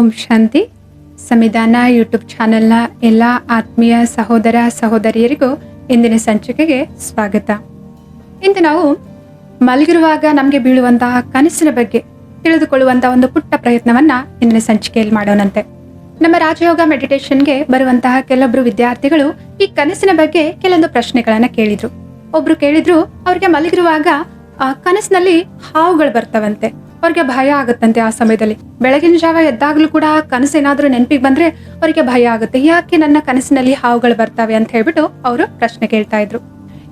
ಓಂ ಶಾಂತಿ. ಸಂವಿಧಾನ, ಯೂಟ್ಯೂಬ್ ಚಾನೆಲ್ನ ಎಲ್ಲ ಆತ್ಮೀಯ ಸಹೋದರ ಸಹೋದರಿಯರಿಗೂ ಇಂದಿನ ಸಂಚಿಕೆಗೆ ಸ್ವಾಗತ. ಇಂದು ನಾವು ಮಲಗಿರುವಾಗ ನಮಗೆ ಬೀಳುವಂತಹ ಕನಸಿನ ಬಗ್ಗೆ ತಿಳಿದುಕೊಳ್ಳುವಂತಹ ಒಂದು ಪುಟ್ಟ ಪ್ರಯತ್ನವನ್ನ ಇಂದಿನ ಸಂಚಿಕೆಯಲ್ಲಿ ಮಾಡೋಣಂತೆ. ನಮ್ಮ ರಾಜಯೋಗ ಮೆಡಿಟೇಷನ್ಗೆ ಬರುವಂತಹ ಕೆಲವೊಬ್ರು ವಿದ್ಯಾರ್ಥಿಗಳು ಈ ಕನಸಿನ ಬಗ್ಗೆ ಕೆಲವೊಂದು ಪ್ರಶ್ನೆಗಳನ್ನ ಕೇಳಿದ್ರು. ಒಬ್ರು ಕೇಳಿದ್ರು, ಅವ್ರಿಗೆ ಮಲಗಿರುವಾಗ ಕನಸಿನಲ್ಲಿ ಹಾವುಗಳು ಬರ್ತವಂತೆ. ಅವ್ರಿಗೆ ಭಯ ಆಗುತ್ತಂತೆ ಆ ಸಮಯದಲ್ಲಿ. ಬೆಳಗಿನ ಜಾವ ಎದ್ದಾಗ್ಲೂ ಕೂಡ ಆ ಕನಸು ಏನಾದ್ರೂ ನೆನಪಿಗೆ ಬಂದ್ರೆ ಅವರಿಗೆ ಭಯ ಆಗುತ್ತೆ. ಯಾಕೆ ನನ್ನ ಕನಸಿನಲ್ಲಿ ಹಾವುಗಳು ಬರ್ತವೆ ಅಂತ ಹೇಳ್ಬಿಟ್ಟು ಅವರು ಪ್ರಶ್ನೆ ಕೇಳ್ತಾ ಇದ್ರು.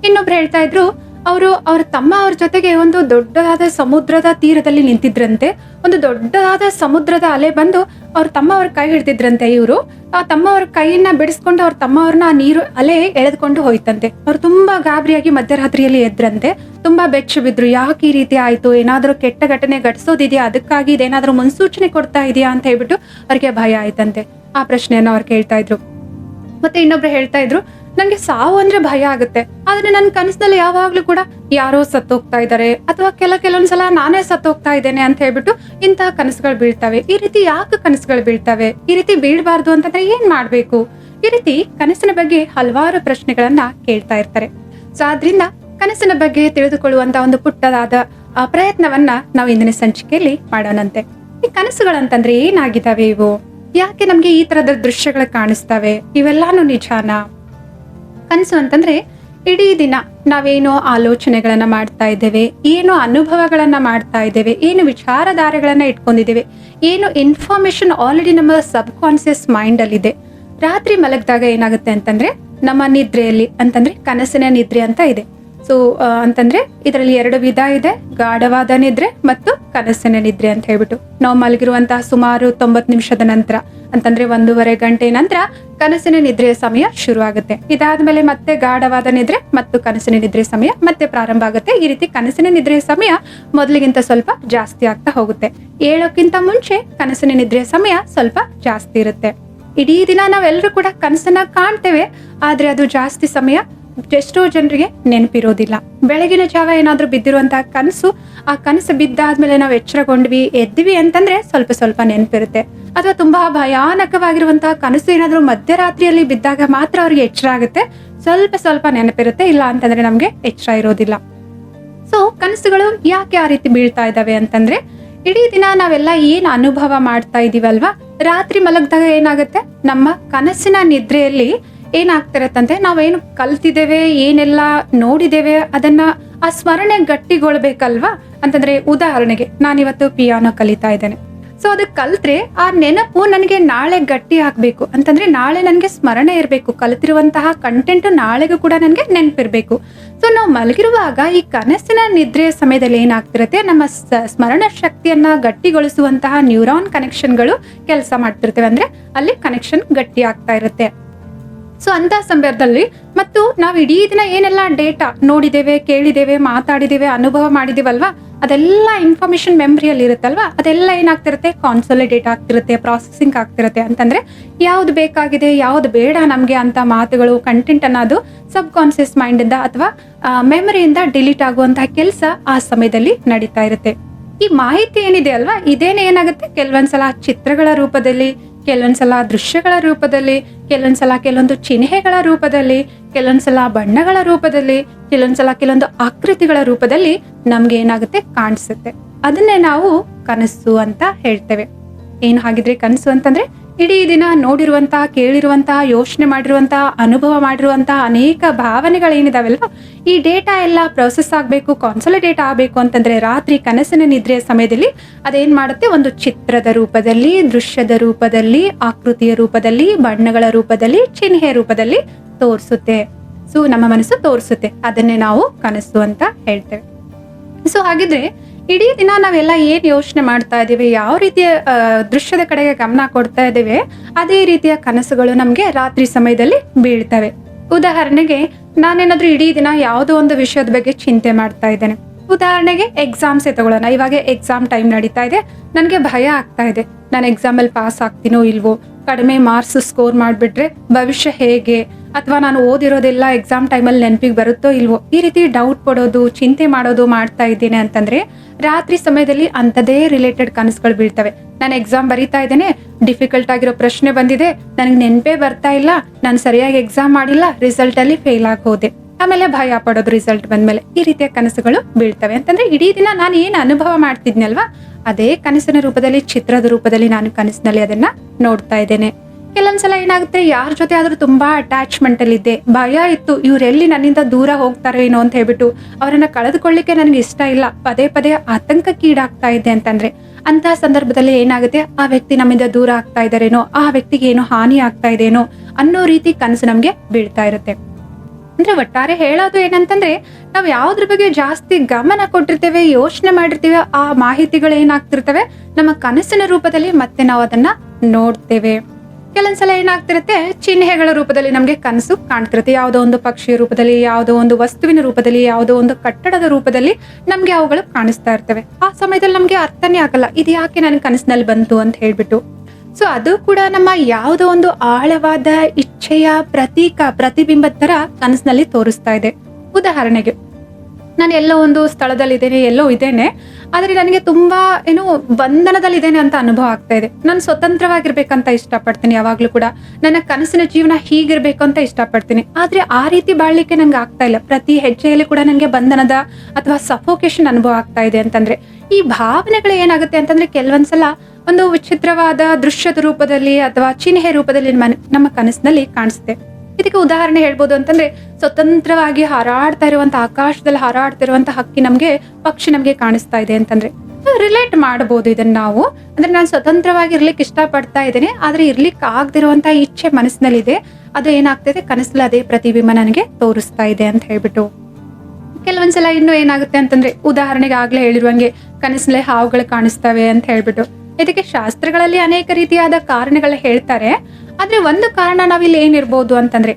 ಇನ್ನೊಬ್ರು ಹೇಳ್ತಾ ಇದ್ರು ಅವರು ಅವ್ರ ತಮ್ಮ ಅವ್ರ ಜೊತೆಗೆ ಒಂದು ದೊಡ್ಡದಾದ ಸಮುದ್ರದ ತೀರದಲ್ಲಿ ನಿಂತಿದ್ರಂತೆ. ಒಂದು ದೊಡ್ಡದಾದ ಸಮುದ್ರದ ಅಲೆ ಬಂದು ಅವ್ರ ತಮ್ಮ ಅವ್ರ ಕೈ ಹಿಡ್ದಿದ್ರಂತೆ ಇವರು. ಆ ತಮ್ಮ ಅವ್ರ ಕೈಯನ್ನ ಬಿಡಿಸ್ಕೊಂಡು ಅವ್ರ ತಮ್ಮ ಅವ್ರನ್ನ ನೀರು ಅಲೆ ಎಳೆದುಕೊಂಡು ಹೋಯ್ತಂತೆ. ಅವ್ರು ತುಂಬಾ ಗಾಬರಿಯಾಗಿ ಮಧ್ಯರಾತ್ರಿಯಲ್ಲಿ ಎದ್ರಂತೆ. ತುಂಬಾ ಬೆಚ್ಚು ಬಿದ್ರು, ಯಾಕೆ ಈ ರೀತಿ ಆಯ್ತು? ಏನಾದ್ರೂ ಕೆಟ್ಟ ಘಟನೆ ಘಟಿಸೋದಿದೆಯಾ? ಅದಕ್ಕಾಗಿ ಇದೇನಾದ್ರೂ ಮುನ್ಸೂಚನೆ ಕೊಡ್ತಾ ಇದೆಯಾ ಅಂತ ಹೇಳ್ಬಿಟ್ಟು ಅವ್ರಿಗೆ ಭಯ ಆಯ್ತಂತೆ. ಆ ಪ್ರಶ್ನೆಯನ್ನ ಅವ್ರು ಕೇಳ್ತಾ ಇದ್ರು. ಮತ್ತೆ ಇನ್ನೊಬ್ರು ಹೇಳ್ತಾ ಇದ್ರು ನಂಗೆ ಸಾವು ಅಂದ್ರೆ ಭಯ ಆಗುತ್ತೆ. ಆದ್ರೆ ನನ್ನ ಕನಸಿನಲ್ಲಿ ಯಾವಾಗ್ಲೂ ಕೂಡ ಯಾರೋ ಸತ್ತೋಗ್ತಾ ಇದ್ದಾರೆ ಅಥವಾ ಕೆಲ ಕೆಲವೊಂದ್ಸಲ ನಾನೇ ಸತ್ತೋಗ್ತಾ ಇದ್ದೇನೆ ಅಂತ ಹೇಳ್ಬಿಟ್ಟು ಇಂತಹ ಕನಸುಗಳು ಬೀಳ್ತವೆ. ಈ ರೀತಿ ಯಾಕೆ ಕನಸುಗಳು ಬೀಳ್ತವೆ? ಈ ರೀತಿ ಬೀಳ್ಬಾರ್ದು ಅಂತಂದ್ರೆ ಏನ್ ಮಾಡ್ಬೇಕು? ಈ ರೀತಿ ಕನಸಿನ ಬಗ್ಗೆ ಹಲವಾರು ಪ್ರಶ್ನೆಗಳನ್ನ ಕೇಳ್ತಾ ಇರ್ತಾರೆ. ಸೊ, ಆದ್ರಿಂದ ಕನಸಿನ ಬಗ್ಗೆ ತಿಳಿದುಕೊಳ್ಳುವಂತ ಒಂದು ಪುಟ್ಟದಾದ ಪ್ರಯತ್ನವನ್ನ ನಾವು ಇಂದಿನ ಸಂಚಿಕೆಯಲ್ಲಿ ಮಾಡೋಣಂತೆ. ಈ ಕನಸುಗಳಂತಂದ್ರೆ ಏನಾಗಿದಾವೆ ಇವು? ಯಾಕೆ ನಮ್ಗೆ ಈ ತರದ ದೃಶ್ಯಗಳು ಕಾಣಿಸ್ತವೆ? ಇವೆಲ್ಲಾನು ನಿಜಾನಾ? ಕನಸು ಅಂತಂದ್ರೆ ಇಡೀ ದಿನ ನಾವೇನೋ ಆಲೋಚನೆಗಳನ್ನ ಮಾಡ್ತಾ ಇದ್ದೇವೆ, ಏನು ಅನುಭವಗಳನ್ನ ಮಾಡ್ತಾ ಇದ್ದೇವೆ, ಏನು ವಿಚಾರಧಾರೆಗಳನ್ನ ಇಟ್ಕೊಂಡಿದ್ದೇವೆ, ಏನು ಇನ್ಫಾರ್ಮೇಶನ್ ಆಲ್ರೆಡಿ ನಮ್ಮ ಸಬ್ ಕಾನ್ಸಿಯಸ್ ಮೈಂಡ್ ಅಲ್ಲಿ ಇದೆ. ರಾತ್ರಿ ಮಲಗಿದಾಗ ಏನಾಗುತ್ತೆ ಅಂತಂದ್ರೆ ನಮ್ಮ ನಿದ್ರೆಯಲ್ಲಿ, ಅಂತಂದ್ರೆ ಕನಸಿನ ನಿದ್ರೆ ಅಂತ ಇದೆ. ಸೊ ಅಂತಂದ್ರೆ ಇದರಲ್ಲಿ ಎರಡು ವಿಧ ಇದೆ. ಗಾಢವಾದ ನಿದ್ರೆ ಮತ್ತು ಕನಸಿನ ನಿದ್ರೆ ಅಂತ ಹೇಳ್ಬಿಟ್ಟು. ನಾವು ಮಲಗಿರುವಂತಹ ಸುಮಾರು ತೊಂಬತ್ ನಿಮಿಷದ ನಂತರ, ಅಂತಂದ್ರೆ ಒಂದೂವರೆ ಗಂಟೆ ನಂತರ ಕನಸಿನ ನಿದ್ರೆಯ ಸಮಯ ಶುರು ಆಗುತ್ತೆ ಇದಾದ್ಮೇಲೆ ಮತ್ತೆ ಗಾಢವಾದ ನಿದ್ರೆ ಮತ್ತು ಕನಸಿನ ನಿದ್ರೆ ಸಮಯ ಮತ್ತೆ ಪ್ರಾರಂಭ ಆಗುತ್ತೆ. ಈ ರೀತಿ ಕನಸಿನ ನಿದ್ರೆಯ ಸಮಯ ಮೊದಲಿಗಿಂತ ಸ್ವಲ್ಪ ಜಾಸ್ತಿ ಆಗ್ತಾ ಹೋಗುತ್ತೆ. ಏಳೋಕ್ಕಿಂತ ಮುಂಚೆ ಕನಸಿನ ನಿದ್ರೆಯ ಸಮಯ ಸ್ವಲ್ಪ ಜಾಸ್ತಿ ಇರುತ್ತೆ. ಇಡೀ ದಿನ ನಾವೆಲ್ಲರೂ ಕೂಡ ಕನಸನ್ನ ಕಾಣ್ತೇವೆ, ಆದ್ರೆ ಅದು ಜಾಸ್ತಿ ಸಮಯ ಎಷ್ಟೋ ಜನರಿಗೆ ನೆನಪಿರೋದಿಲ್ಲ. ಬೆಳಗಿನ ಜಾವ ಏನಾದರೂ ಬಿದ್ದಿರುವಂತಹ ಕನಸು, ಆ ಕನಸು ಬಿದ್ದಾದ್ಮೇಲೆ ನಾವು ಎಚ್ಚರಗೊಂಡ್ವಿ ಎದ್ವಿ ಅಂತಂದ್ರೆ ಸ್ವಲ್ಪ ಸ್ವಲ್ಪ ನೆನಪಿರುತ್ತೆ. ಅಥವಾ ತುಂಬಾ ಭಯಾನಕವಾಗಿರುವಂತಹ ಕನಸು ಏನಾದರೂ ಮಧ್ಯರಾತ್ರಿಯಲ್ಲಿ ಬಿದ್ದಾಗ ಮಾತ್ರ ಅವ್ರಿಗೆ ಎಚ್ಚರ ಆಗುತ್ತೆ. ಸ್ವಲ್ಪ ಸ್ವಲ್ಪ ನೆನಪಿರುತ್ತೆ, ಇಲ್ಲ ಅಂತಂದ್ರೆ ನಮಗೆ ಎಚ್ಚರ ಇರೋದಿಲ್ಲ. ಸೊ ಕನಸುಗಳು ಯಾಕೆ ಆ ರೀತಿ ಬೀಳ್ತಾ ಇದ್ದಾವೆ ಅಂತಂದ್ರೆ, ಇಡೀ ದಿನ ನಾವೆಲ್ಲ ಏನು ಅನುಭವ ಮಾಡ್ತಾ ಇದೀವಲ್ವಾ? ರಾತ್ರಿ ಮಲಗಿದಾಗ ಏನಾಗುತ್ತೆ? ನಮ್ಮ ಕನಸಿನ ನಿದ್ರೆಯಲ್ಲಿ ಏನಾಗ್ತಿರತ್ತಂತೆ ನಾವೇನು ಕಲ್ತಿದ್ದೇವೆ, ಏನೆಲ್ಲ ನೋಡಿದ್ದೇವೆ, ಅದನ್ನ ಆ ಸ್ಮರಣೆ ಗಟ್ಟಿಗೊಳ್ಬೇಕಲ್ವಾ? ಅಂತಂದ್ರೆ ಉದಾಹರಣೆಗೆ ನಾನಿವತ್ತು ಪಿಯಾನೋ ಕಲಿತಾ ಇದ್ದೇನೆ. ಸೊ ಅದು ಕಲ್ತ್ರೆ ಆ ನೆನಪು ನನಗೆ ನಾಳೆ ಗಟ್ಟಿ ಹಾಕ್ಬೇಕು ಅಂತಂದ್ರೆ ನಾಳೆ ನನಗೆ ಸ್ಮರಣೆ ಇರಬೇಕು. ಕಲಿತಿರುವಂತಹ ಕಂಟೆಂಟ್ ನಾಳೆಗೂ ಕೂಡ ನನಗೆ ನೆನಪಿರ್ಬೇಕು. ಸೊ ನಾವು ಮಲಗಿರುವಾಗ ಈ ಕನಸಿನ ನಿದ್ರೆಯ ಸಮಯದಲ್ಲಿ ಏನಾಗ್ತಿರುತ್ತೆ? ನಮ್ಮ ಸ್ಮರಣ ಶಕ್ತಿಯನ್ನ ಗಟ್ಟಿಗೊಳಿಸುವಂತಹ ನ್ಯೂರಾನ್ ಕನೆಕ್ಷನ್ಗಳು ಕೆಲಸ ಮಾಡ್ತಿರ್ತೇವೆ. ಅಂದ್ರೆ ಅಲ್ಲಿ ಕನೆಕ್ಷನ್ ಗಟ್ಟಿ ಆಗ್ತಾ ಇರುತ್ತೆ. ಸೊ ಅಂತ ಸಂದರ್ಭದಲ್ಲಿ ಮತ್ತು ನಾವು ಇಡೀ ದಿನ ಏನೆಲ್ಲ ಡೇಟಾ ನೋಡಿದ್ದೇವೆ, ಕೇಳಿದ್ದೇವೆ, ಮಾತಾಡಿದ್ದೇವೆ, ಅನುಭವ ಮಾಡಿದೀವಲ್ವಾ ಅದೆಲ್ಲ ಇನ್ಫಾರ್ಮೇಶನ್ ಮೆಮ್ರಿಯಲ್ಲಿ ಇರುತ್ತಲ್ವಾ? ಅದೆಲ್ಲ ಏನಾಗ್ತಿರುತ್ತೆ? ಕಾನ್ಸೊಲಿಡೇಟ್ ಆಗ್ತಿರುತ್ತೆ ಪ್ರಾಸೆಸಿಂಗ್ ಆಗ್ತಿರುತ್ತೆ. ಅಂತಂದ್ರೆ ಯಾವ್ದು ಬೇಕಾಗಿದೆ, ಯಾವ್ದು ಬೇಡ ನಮಗೆ ಅಂತ ಮಾತುಗಳು ಕಂಟೆಂಟ್ ಅನ್ನೋದು ಸಬ್ ಕಾನ್ಸಿಯಸ್ ಮೈಂಡ್ ಇಂದ ಅಥವಾ ಮೆಮರಿಯಿಂದ ಡಿಲೀಟ್ ಆಗುವಂತಹ ಕೆಲಸ ಆ ಸಮಯದಲ್ಲಿ ನಡೀತಾ ಇರುತ್ತೆ. ಈ ಮಾಹಿತಿ ಏನಿದೆ ಅಲ್ವಾ? ಇದೇನೇ ಏನಾಗುತ್ತೆ? ಕೆಲವೊಂದ್ಸಲ ಚಿತ್ರಗಳ ರೂಪದಲ್ಲಿ, ಕೆಲವೊಂದ್ಸಲ ದೃಶ್ಯಗಳ ರೂಪದಲ್ಲಿ, ಕೆಲವೊಂದ್ಸಲ ಕೆಲವೊಂದು ಚಿಹ್ನೆಗಳ ರೂಪದಲ್ಲಿ, ಕೆಲವೊಂದ್ಸಲ ಬಣ್ಣಗಳ ರೂಪದಲ್ಲಿ, ಕೆಲವೊಂದ್ಸಲ ಕೆಲವೊಂದು ಆಕೃತಿಗಳ ರೂಪದಲ್ಲಿ ನಮ್ಗೆ ಏನಾಗುತ್ತೆ? ಕಾಣಿಸುತ್ತೆ. ಅದನ್ನೇ ನಾವು ಕನಸು ಅಂತ ಹೇಳ್ತೇವೆ. ಏನು ಹಾಗಿದ್ರೆ ಕನಸು ಅಂತಂದ್ರೆ ಇಡೀ ದಿನ ನೋಡಿರುವಂತಹ ಕೇಳಿರುವಂತಹ ಯೋಚನೆ ಮಾಡಿರುವಂತಹ ಅನುಭವ ಮಾಡಿರುವಂತಹ ಅನೇಕ ಭಾವನೆಗಳೇನಿದಾವಲ್ವ ಈ ಡೇಟಾ ಎಲ್ಲ ಪ್ರೊಸೆಸ್ ಆಗಬೇಕು ಕಾನ್ಸಲಿಡೇಟ್ ಆಗಬೇಕು ಅಂತಂದ್ರೆ ರಾತ್ರಿ ಕನಸಿನ ನಿದ್ರೆಯ ಸಮಯದಲ್ಲಿ ಅದೇನ್ ಮಾಡುತ್ತೆ? ಒಂದು ಚಿತ್ರದ ರೂಪದಲ್ಲಿ, ದೃಶ್ಯದ ರೂಪದಲ್ಲಿ, ಆಕೃತಿಯ ರೂಪದಲ್ಲಿ, ಬಣ್ಣಗಳ ರೂಪದಲ್ಲಿ, ಚಿಹ್ನೆಯ ರೂಪದಲ್ಲಿ ತೋರಿಸುತ್ತೆ. ಸೊ ನಮ್ಮ ಮನಸ್ಸು ತೋರಿಸುತ್ತೆ. ಅದನ್ನೇ ನಾವು ಕನಸು ಅಂತ ಹೇಳ್ತೇವೆ. ಸೊ ಹಾಗಿದ್ರೆ ಇಡೀ ದಿನ ನಾವೆಲ್ಲ ಏನ್ ಯೋಚನೆ ಮಾಡ್ತಾ ಇದ್ದೀವಿ ಯಾವ ರೀತಿಯ ದೃಶ್ಯದ ಕಡೆಗೆ ಗಮನ ಕೊಡ್ತಾ ಇದ್ದೇವೆ ಅದೇ ರೀತಿಯ ಕನಸುಗಳು ನಮ್ಗೆ ರಾತ್ರಿ ಸಮಯದಲ್ಲಿ ಬೀಳ್ತವೆ. ಉದಾಹರಣೆಗೆ ನಾನೇನಾದ್ರೂ ಇಡೀ ದಿನ ಯಾವುದೋ ಒಂದು ವಿಷಯದ ಬಗ್ಗೆ ಚಿಂತೆ ಮಾಡ್ತಾ ಇದ್ದೇನೆ. ಉದಾಹರಣೆಗೆ ಎಕ್ಸಾಮ್ಸೇ ತಗೊಳ್ಳೋಣ. ಇವಾಗ ಎಕ್ಸಾಮ್ ಟೈಮ್ ನಡೀತಾ ಇದೆ. ನನಗೆ ಭಯ ಆಗ್ತಾ ಇದೆ. ನಾನು ಎಕ್ಸಾಮಲ್ಲಿ ಪಾಸ್ ಆಗ್ತೀನೋ ಇಲ್ವೋ? ಕಡಿಮೆ ಮಾರ್ಕ್ಸ್ ಸ್ಕೋರ್ ಮಾಡಿಬಿಟ್ರೆ ಭವಿಷ್ಯ ಹೇಗೆ? ಅಥವಾ ನಾನು ಓದಿರೋದೆಲ್ಲ ಎಕ್ಸಾಮ್ ಟೈಮಲ್ಲಿ ನೆನಪಿಗೆ ಬರುತ್ತೋ ಇಲ್ವೋ? ಈ ರೀತಿ ಡೌಟ್ ಪಡೋದು, ಚಿಂತೆ ಮಾಡೋದು ಮಾಡ್ತಾ ಇದ್ದೀನಿ ಅಂತಂದ್ರೆ ರಾತ್ರಿ ಸಮಯದಲ್ಲಿ ಅಂಥದೇ ರಿಲೇಟೆಡ್ ಕನಸುಗಳು ಬೀಳ್ತವೆ. ನಾನು ಎಕ್ಸಾಮ್ ಬರೀತಾ ಇದ್ದೇನೆ. ಡಿಫಿಕಲ್ಟ್ ಆಗಿರೋ ಪ್ರಶ್ನೆ ಬಂದಿದೆ. ನನಗೆ ನೆನಪೇ ಬರ್ತಾ ಇಲ್ಲ. ನಾನು ಸರಿಯಾಗಿ ಎಕ್ಸಾಮ್ ಮಾಡಿಲ್ಲ. ರಿಸಲ್ಟಲ್ಲಿ ಫೇಲ್ ಆಗೋದೆ ಆಮೇಲೆ ಭಯ ಪಡೋದು ರಿಸಲ್ಟ್ ಬಂದ್ಮೇಲೆ ಈ ರೀತಿಯ ಕನಸುಗಳು ಬೀಳ್ತವೆ. ಅಂತಂದ್ರೆ ಇಡೀ ದಿನ ನಾನು ಏನು ಅನುಭವ ಮಾಡ್ತಿದ್ನಲ್ವಾ, ಅದೇ ಕನಸಿನ ರೂಪದಲ್ಲಿ, ಚಿತ್ರದ ರೂಪದಲ್ಲಿ ನಾನು ಕನಸಿನಲ್ಲಿ ಅದನ್ನ ನೋಡ್ತಾ ಇದ್ದೇನೆ. ಕೆಲವೊಂದ್ಸಲ ಏನಾಗುತ್ತೆ, ಯಾರ ಜೊತೆ ಆದ್ರೂ ತುಂಬಾ ಅಟ್ಯಾಚ್ಮೆಂಟ್ ಅಲ್ಲಿ ಇದ್ದೆ. ಭಯ ಇತ್ತು ಇವರೆಲ್ಲಿ ನನ್ನಿಂದ ದೂರ ಹೋಗ್ತಾರೋ ಏನೋ ಅಂತ ಹೇಳ್ಬಿಟ್ಟು ಅವರನ್ನ ಕಳೆದುಕೊಳ್ಳಿಕ್ಕೆ ನನಗೆ ಇಷ್ಟ ಇಲ್ಲ. ಪದೇ ಪದೇ ಆತಂಕಕ್ಕೀಡಾಗ್ತಾ ಇದ್ದೆ ಅಂತಂದ್ರೆ, ಅಂತಹ ಸಂದರ್ಭದಲ್ಲಿ ಏನಾಗುತ್ತೆ, ಆ ವ್ಯಕ್ತಿ ನಮ್ಮಿಂದ ದೂರ ಆಗ್ತಾ ಇದ್ದಾರೇನೋ, ಆ ವ್ಯಕ್ತಿಗೆ ಏನೋ ಹಾನಿ ಆಗ್ತಾ ಇದೇನೋ ಅನ್ನೋ ರೀತಿ ಕನಸು ನಮ್ಗೆ ಬೀಳ್ತಾ ಇರುತ್ತೆ. ಅಂದ್ರೆ ಒಟ್ಟಾರೆ ಹೇಳೋದು ಏನಂತಂದ್ರೆ, ನಾವು ಯಾವ್ದ್ರ ಬಗ್ಗೆ ಜಾಸ್ತಿ ಗಮನ ಕೊಟ್ಟಿರ್ತೇವೆ, ಯೋಚನೆ ಮಾಡಿರ್ತೇವೆ, ಆ ಮಾಹಿತಿಗಳು ಏನಾಗ್ತಿರ್ತವೆ, ನಮ್ಮ ಕನಸಿನ ರೂಪದಲ್ಲಿ ಮತ್ತೆ ನಾವು ಅದನ್ನ ನೋಡ್ತೇವೆ. ಕೆಲವೊಂದ್ಸಲ ಏನಾಗ್ತಿರುತ್ತೆ, ಚಿಹ್ನೆಗಳ ರೂಪದಲ್ಲಿ ನಮ್ಗೆ ಕನಸು ಕಾಣ್ತಿರುತ್ತೆ. ಯಾವುದೋ ಒಂದು ಪಕ್ಷಿಯ ರೂಪದಲ್ಲಿ, ಯಾವುದೋ ಒಂದು ವಸ್ತುವಿನ ರೂಪದಲ್ಲಿ, ಯಾವುದೋ ಒಂದು ಕಟ್ಟಡದ ರೂಪದಲ್ಲಿ ನಮ್ಗೆ ಅವುಗಳು ಕಾಣಿಸ್ತಾ ಇರ್ತವೆ. ಆ ಸಮಯದಲ್ಲಿ ನಮ್ಗೆ ಅರ್ಥನೇ ಆಗಲ್ಲ ಇದು ಯಾಕೆ ನನ್ನ ಕನಸಿನಲ್ಲಿ ಬಂತು ಅಂತ ಹೇಳ್ಬಿಟ್ಟು. ಸೊ ಅದು ಕೂಡ ನಮ್ಮ ಯಾವುದೋ ಒಂದು ಆಳವಾದ ಇಚ್ಛೆಯ ಪ್ರತೀಕ, ಪ್ರತಿಬಿಂಬದ ತರ ಕನಸಿನಲ್ಲಿ ತೋರಿಸ್ತಾ ಇದೆ. ಉದಾಹರಣೆಗೆ, ನಾನು ಎಲ್ಲೋ ಒಂದು ಸ್ಥಳದಲ್ಲಿದ್ದೇನೆ, ಎಲ್ಲೋ ಇದ್ದೇನೆ ಆದರೆ ನನಗೆ ತುಂಬಾ ಏನು ಬಂಧನದಲ್ಲಿದ್ದೇನೆ ಅಂತ ಅನುಭವ ಆಗ್ತಾ ಇದೆ. ನಾನು ಸ್ವತಂತ್ರವಾಗಿರ್ಬೇಕಂತ ಇಷ್ಟಪಡ್ತೀನಿ ಯಾವಾಗಲೂ ಕೂಡ. ನನ್ನ ಕನಸಿನ ಜೀವನ ಹೀಗಿರ್ಬೇಕು ಅಂತ ಇಷ್ಟಪಡ್ತೀನಿ. ಆದ್ರೆ ಆ ರೀತಿ ಬಾಳ್ಲಿಕ್ಕೆ ನಂಗೆ ಆಗ್ತಾ ಇಲ್ಲ. ಪ್ರತಿ ಹೆಜ್ಜೆಯಲ್ಲಿ ಕೂಡ ನನಗೆ ಬಂಧನದ ಅಥವಾ ಸಫೋಕೇಶನ್ ಅನುಭವ ಆಗ್ತಾ ಇದೆ ಅಂತಂದ್ರೆ. ಈ ಭಾವನೆಗಳು ಏನಾಗುತ್ತೆ ಅಂತಂದ್ರೆ ಕೆಲವೊಂದ್ಸಲ ಒಂದು ವಿಚಿತ್ರವಾದ ದೃಶ್ಯದ ರೂಪದಲ್ಲಿ ಅಥವಾ ಚಿಹ್ನೆ ರೂಪದಲ್ಲಿ ನಮ್ಮ ಕನಸಿನಲ್ಲಿ ಕಾಣಿಸುತ್ತೆ. ಇದಕ್ಕೆ ಉದಾಹರಣೆ ಹೇಳ್ಬೋದು ಅಂತಂದ್ರೆ ಸ್ವತಂತ್ರವಾಗಿ ಹಾರಾಡ್ತಾ ಇರುವಂತ ಆಕಾಶದಲ್ಲಿ ಹಾರಾಡ್ತಾ ಇರುವಂತ ಹಕ್ಕಿ ನಮ್ಗೆ ಪಕ್ಷಿ ನಮ್ಗೆ ಕಾಣಿಸ್ತಾ ಇದೆ ಅಂತಂದ್ರೆ. ರಿಲೇಟ್ ಮಾಡಬಹುದು ಇದನ್ನ ನಾವು. ಅಂದ್ರೆ ನಾನು ಸ್ವತಂತ್ರವಾಗಿ ಇರ್ಲಿಕ್ಕೆ ಇಷ್ಟಪಡ್ತಾ ಇದ್ದೇನೆ, ಆದ್ರೆ ಇರ್ಲಿಕ್ಕೆ ಆಗದಿರುವಂತ ಇಚ್ಛೆ ಮನಸ್ಸಿನಲ್ಲಿದೆ. ಅದು ಏನಾಗ್ತದೆ ಕನಸಲ್ಲಿ ಅದೇ ಪ್ರತಿಬಿಂಬ ನನಗೆ ತೋರಿಸ್ತಾ ಇದೆ ಅಂತ ಹೇಳ್ಬಿಟ್ಟು. ಕೆಲವೊಂದ್ಸಲ ಇನ್ನು ಏನಾಗುತ್ತೆ ಅಂತಂದ್ರೆ ಉದಾಹರಣೆಗೆ ಆಗ್ಲೇ ಹೇಳಿರುವಂಗೆ ಕನಸಲ್ಲೇ ಹಾವುಗಳು ಕಾಣಿಸ್ತವೆ ಅಂತ ಹೇಳ್ಬಿಟ್ಟು. ಇದಕ್ಕೆ ಶಾಸ್ತ್ರಗಳಲ್ಲಿ ಅನೇಕ ರೀತಿಯಾದ ಕಾರಣಗಳು ಹೇಳ್ತಾರೆ. ಆದ್ರೆ ಒಂದು ಕಾರಣ ನಾವಿಲ್ಲಿ ಏನಿರ್ಬೋದು ಅಂತಂದ್ರೆ,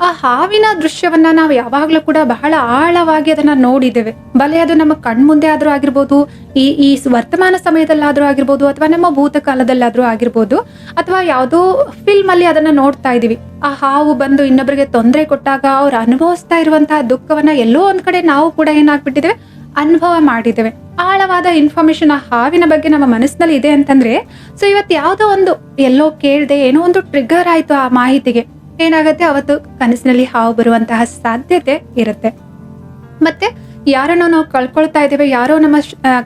ಆ ಹಾವಿನ ದೃಶ್ಯವನ್ನ ನಾವು ಯಾವಾಗ್ಲೂ ಕೂಡ ಬಹಳ ಆಳವಾಗಿ ಅದನ್ನ ನೋಡಿದ್ದೇವೆ. ಬಲೆ ಅದು ನಮ್ಮ ಕಣ್ಮುಂದೆ ಆದ್ರೂ ಆಗಿರ್ಬೋದು, ಈ ಈ ವರ್ತಮಾನ ಸಮಯದಲ್ಲಾದ್ರೂ ಆಗಿರ್ಬೋದು, ಅಥವಾ ನಮ್ಮ ಭೂತಕಾಲದಲ್ಲಾದ್ರೂ ಆಗಿರ್ಬೋದು, ಅಥವಾ ಯಾವುದೋ ಫಿಲ್ಮ್ ಅಲ್ಲಿ ಅದನ್ನ ನೋಡ್ತಾ ಇದೀವಿ ಆ ಹಾವು ಬಂದು ಇನ್ನೊಬ್ಬರಿಗೆ ತೊಂದರೆ ಕೊಟ್ಟಾಗ ಅವ್ರು ಅನುಭವಿಸ್ತಾ ಇರುವಂತಹ ದುಃಖವನ್ನ ಎಲ್ಲೋ ಒಂದ್ ಕಡೆ ನಾವು ಕೂಡ ಏನಾಗ್ಬಿಟ್ಟಿದ್ದೇವೆ ಅನುಭವ ಮಾಡಿದ್ದೇವೆ. ಆಳವಾದ ಇನ್ಫಾರ್ಮೇಶನ್ ಆ ಹಾವಿನ ಬಗ್ಗೆ ನಮ್ಮ ಮನಸ್ಸಿನಲ್ಲಿ ಇದೆ ಅಂತಂದ್ರೆ ಸೊ ಇವತ್ತು ಯಾವುದೋ ಒಂದು ಎಲ್ಲೋ ಕೇಳ್ದೆ ಏನೋ ಒಂದು ಟ್ರಿಗರ್ ಆಯ್ತು ಆ ಮಾಹಿತಿಗೆ. ಏನಾಗುತ್ತೆ? ಅವತ್ತು ಕನಸಿನಲ್ಲಿ ಹಾವು ಬರುವಂತಹ ಸಾಧ್ಯತೆ ಇರುತ್ತೆ. ಮತ್ತೆ ಯಾರನ್ನೋ ನಾವು ಕಳ್ಕೊಳ್ತಾ ಇದ್ದೇವೆ, ಯಾರೋ ನಮ್ಮ